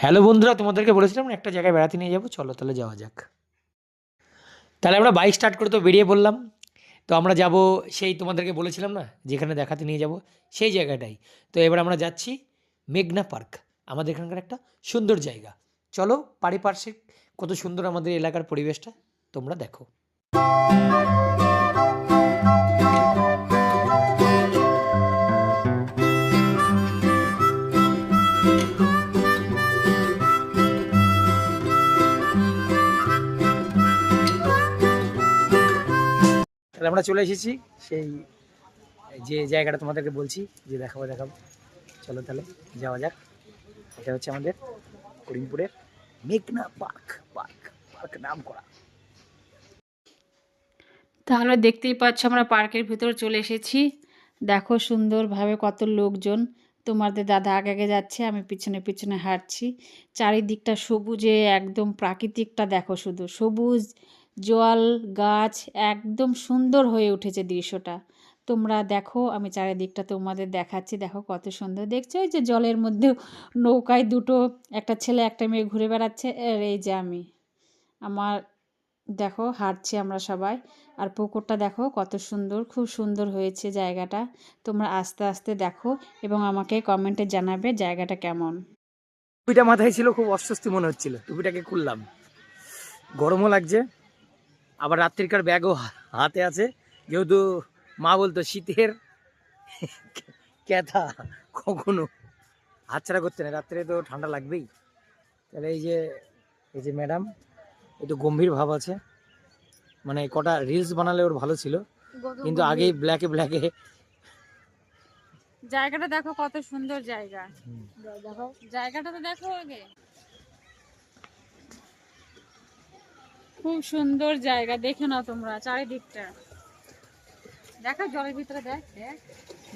Hello বন্ধুরা, তোমাদেরকে বলেছিলাম একটা জায়গায় বেড়াতে নিয়ে যাব। চলো তাহলে যাওয়া যাক। তাহলে আমরা বাইক স্টার্ট করে তো বেরিয়ে পড়লাম। তো আমরা যাব সেই তোমাদেরকে বলেছিলাম না, যেখানে দেখাতে নিয়ে যাব, সেই জায়গাটাই। তো এবার আমরা যাচ্ছি মেঘনা পার্ক, আমাদের এখানকার একটা সুন্দর জায়গা। চলো পারিপার্শ্বিক কত সুন্দর আমাদের এলাকার পরিবেশটা তোমরা দেখো। আমরা চলে এসেছি। সেই যে জায়গাটা তোমাদেরকে বলছি, যে দেখাবো দেখাবো। চলো তাহলে যাওয়া যাক। এটা হচ্ছে আমাদের করিমপুরের মেঘনা পার্ক পার্ক পার্ক নাম করা। তাহলে দেখতেই পাচ্ছ আমরা পার্কের ভিতর চলে এসেছি। দেখো সুন্দরভাবে কত লোকজন। তোমাদের দাদা আগে আগে যাচ্ছে, আমি পিছনে পিছনে হাঁটছি। চারিদিকটা সবুজে, একদম প্রাকৃতিকটা দেখো শুধু। সবুজ জল গাছ একদম সুন্দর হয়ে উঠেছে দৃশ্যটা। তোমরা দেখো, আমি চারিদিকটা তোমাদের দেখাচ্ছি। দেখো কত সুন্দর। দেখছ? ওই যে জলের মধ্যে নৌকায় দুটো, একটা ছেলে, একটা মেয়ে ঘুরে বেড়াচ্ছে। এই যে আমি। আমার, দেখো, হাঁটছি আমরা সবাই। আর পুকুরটা দেখো কত সুন্দর, খুব সুন্দর হয়েছে জায়গাটা। তোমরা আস্তে আস্তে দেখো এবং আমাকে কমেন্টে জানাবে জায়গাটা কেমন। টুপিটা মাথায় ছিল, খুব অস্বস্তি মনে হচ্ছিল। টুপিটাকে খুললাম। গরমও লাগছে। আবার রাত্রিকার ব্যাগও হাতে আছে। যেহেতু মা বলতো শীতের ক্যাথা কখনো হাতছাড়া করতে না রাত্রে তো ঠান্ডা লাগবেই। তাহলে এই যে এই যে ম্যাডাম একটু গম্ভীর ভাব আছে। মানে কটা রিলস বানালে ওর ভালো ছিল। কিন্তু আগেই ব্ল্যাকে ব্ল্যাকে জায়গাটা দেখো কত সুন্দর জায়গা। দেখো জায়গাটা তো দেখো আগে। খুব সুন্দর জায়গা, দেখে নাও তোমরা চারিদিকটা। দেখো জলের ভিতরে, দেখ দেখ।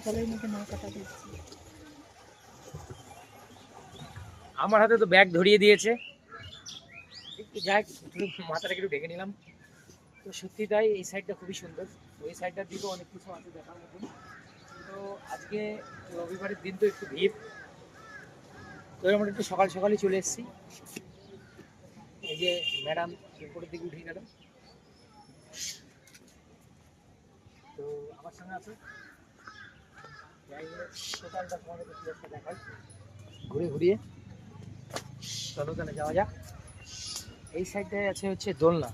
জলের মধ্যে নৌকাটা দিচ্ছি আমার হাতে তো ব্যাগ ধরিয়ে দিয়েছে। একটু মাথাটাকে একটু ঢেকে নিলাম। তো সত্যি তাই এই সাইডটা খুবই সুন্দর। ওই সাইডটার দিকেও অনেক কিছু আছে দেখার মতন তো আজকে রবিবারের দিন তো একটু ভিড়। তো আমরা একটু সকাল সকালই চলে এসেছি। এই যে ম্যাডাম উপরের দিকে উঠে গেল তো আমার সঙ্গে আছে? টোটালটা তোমাদের একটা দেখাই। ঘুরে ঘুরিয়ে চলো তাহলে যাওয়া যাক। এই সাইডটায় আছে হচ্ছে দোলনা।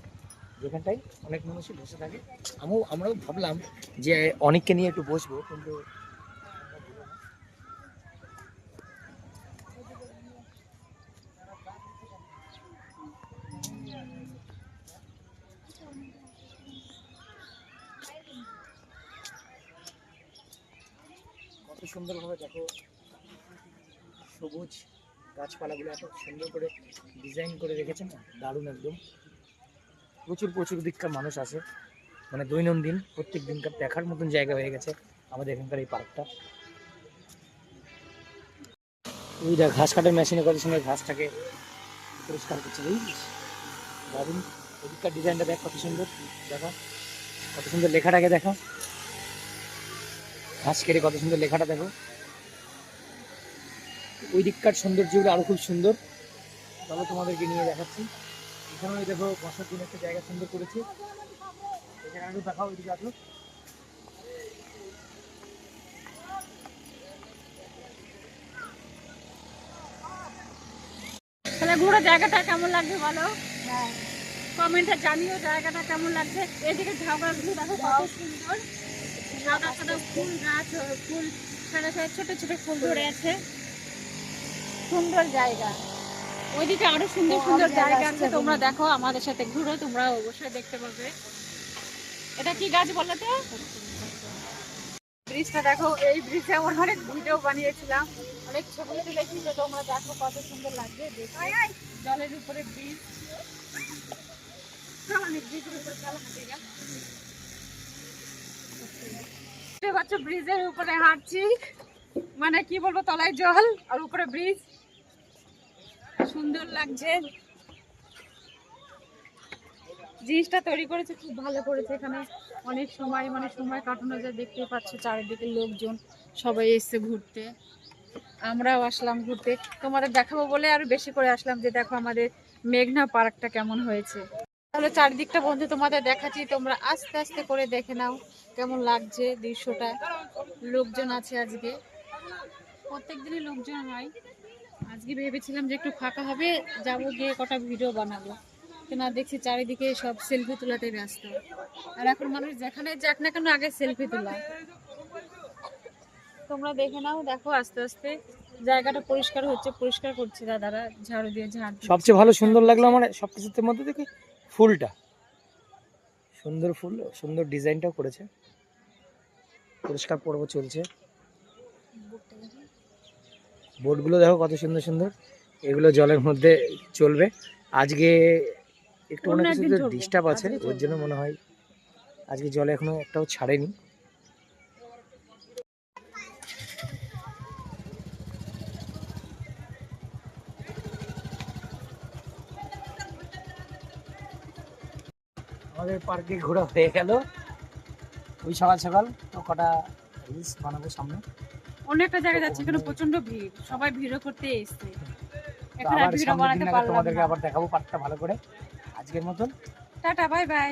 যেখানটায় অনেক মানুষই বসে থাকে। আমিও আমরাও ভাবলাম যে অনেককে নিয়ে একটু বসবো, কিন্তু সুন্দরভাবে দেখো। সবুজ গাছপালাগুলো এত সুন্দর করে ডিজাইন করে রেখেছেন না? দারুণ একদম। প্রচুর প্রচুর দিককার মানুষ আসে মানে দৈনন্দিন, প্রত্যেক দিনকার দেখার মতন জায়গা হয়ে গেছে আমাদের এখানকার এই পার্কটা। ওই দেখ, ঘাস কাটার মেশিনে কত সুন্দর ঘাসটাকে পরিষ্কার করছে বুঝলিস দারুণ। ওদিককার ডিজাইনটা দেখ কত সুন্দর, দেখা। কত সুন্দর লেখাটাকে দেখো ঘাস কেটে কত সুন্দর লেখাটা দেখো। ওই দিককার সৌন্দর্যগুলো আরও খুব সুন্দর। চলো তোমাদেরকে নিয়ে দেখাচ্ছি। এখানে দেখো বসার জন্য একটা জায়গা সুন্দর করেছে। এখানে দেখাও ওইদিকে আসো ঘুরে জায়গাটা কেমন লাগছে বলো? কমেন্টে জানিও জায়গাটা কেমন লাগছে। এদিকে ঝাউগাছগুলো দেখো কত সুন্দর। সাদা সাদা ফুল গাছ ফুল সাদা সাদা ছোট ছোট ফুল ধরে আছে। সুন্দর জায়গা। ওইদিকে আরও সুন্দর সুন্দর জায়গা আছে তোমরা দেখো আমাদের সাথে ঘুরো তোমরা অবশ্যই দেখতে পাবে। এটা কি গাছ বলো তো? ব্রিজটা দেখো এই ব্রিজে আমরা অনেক ভিডিও বানিয়েছিলাম। অনেক ছবি তুলেছি তো তোমরা দেখো কত সুন্দর লাগছে জলের উপরে ব্রিজ। অনেক ব্রিজের উপরে চলো হাঁটে দেখতে পাচ্ছ, ব্রিজের উপরে হাঁটছি। মানে কি বলব, তলায় জল আর উপরে ব্রিজ। সুন্দর লাগছে। জিনিসটা তৈরি করেছে, খুব ভালো করেছে এখানে। অনেক সময় মানে সময় কাটানো যায়, দেখতেই পাচ্ছ চারিদিকে লোকজন সবাই এসছে ঘুরতে। আমরাও আসলাম ঘুরতে। তোমাদের দেখাবো বলে আরও বেশি করে আসলাম যে, দেখো আমাদের মেঘনা পার্কটা কেমন হয়েছে। তাহলে চারিদিকটা বন্ধু তোমাদের দেখাচ্ছি। তোমরা আস্তে আস্তে করে দেখে নাও কেমন লাগছে দৃশ্যটা। লোকজন আছে আজকে। প্রত্যেক দিনই লোকজন হয়। আজকে ভেবেছিলাম যে একটু ফাঁকা হবে, যাব গিয়ে কটা ভিডিও বানাবো। না, দেখছি চারিদিকে সব সেলফি তোলাতে ব্যস্ত। আর এখন মানুষ যেখানে যাক না কেন আগে সেলফি তোলা। তোমরা দেখে নাও, দেখো আস্তে আস্তে। জায়গাটা পরিষ্কার হচ্ছে, পরিষ্কার করছে দাদারা, ঝাড়ু দিয়ে ঝাড় সবচেয়ে ভালো সুন্দর লাগল আমার সবকিছুর মধ্যে থেকে ফুলটা? সুন্দর ফুল সুন্দর ডিজাইনটাও করেছে। পরিষ্কার পর্ব চলছে। বোটগুলো দেখো কত সুন্দর সুন্দর। এগুলো জলের মধ্যে চলবে। আজকে একটু অনেক কিছু ডিস্টার্ব আছে ওর জন্য মনে হয় আজকে জলে এখনও একটাও ছাড়েনি। আমাদের পার্কে ঘোরা হয়ে গেল। ওই সকাল সকাল তো কটা রিলস বানাবো সামনে। অন্য একটা জায়গায় যাচ্ছে এখানে প্রচণ্ড ভিড়। সবাই ভিড় করতে এসছে। আবার সামনের বানাতে দিন আগে পারলাম তোমাদেরকে আবার দেখাবো পার্কটা ভালো করে। আজকের মতন। Tata bye bye.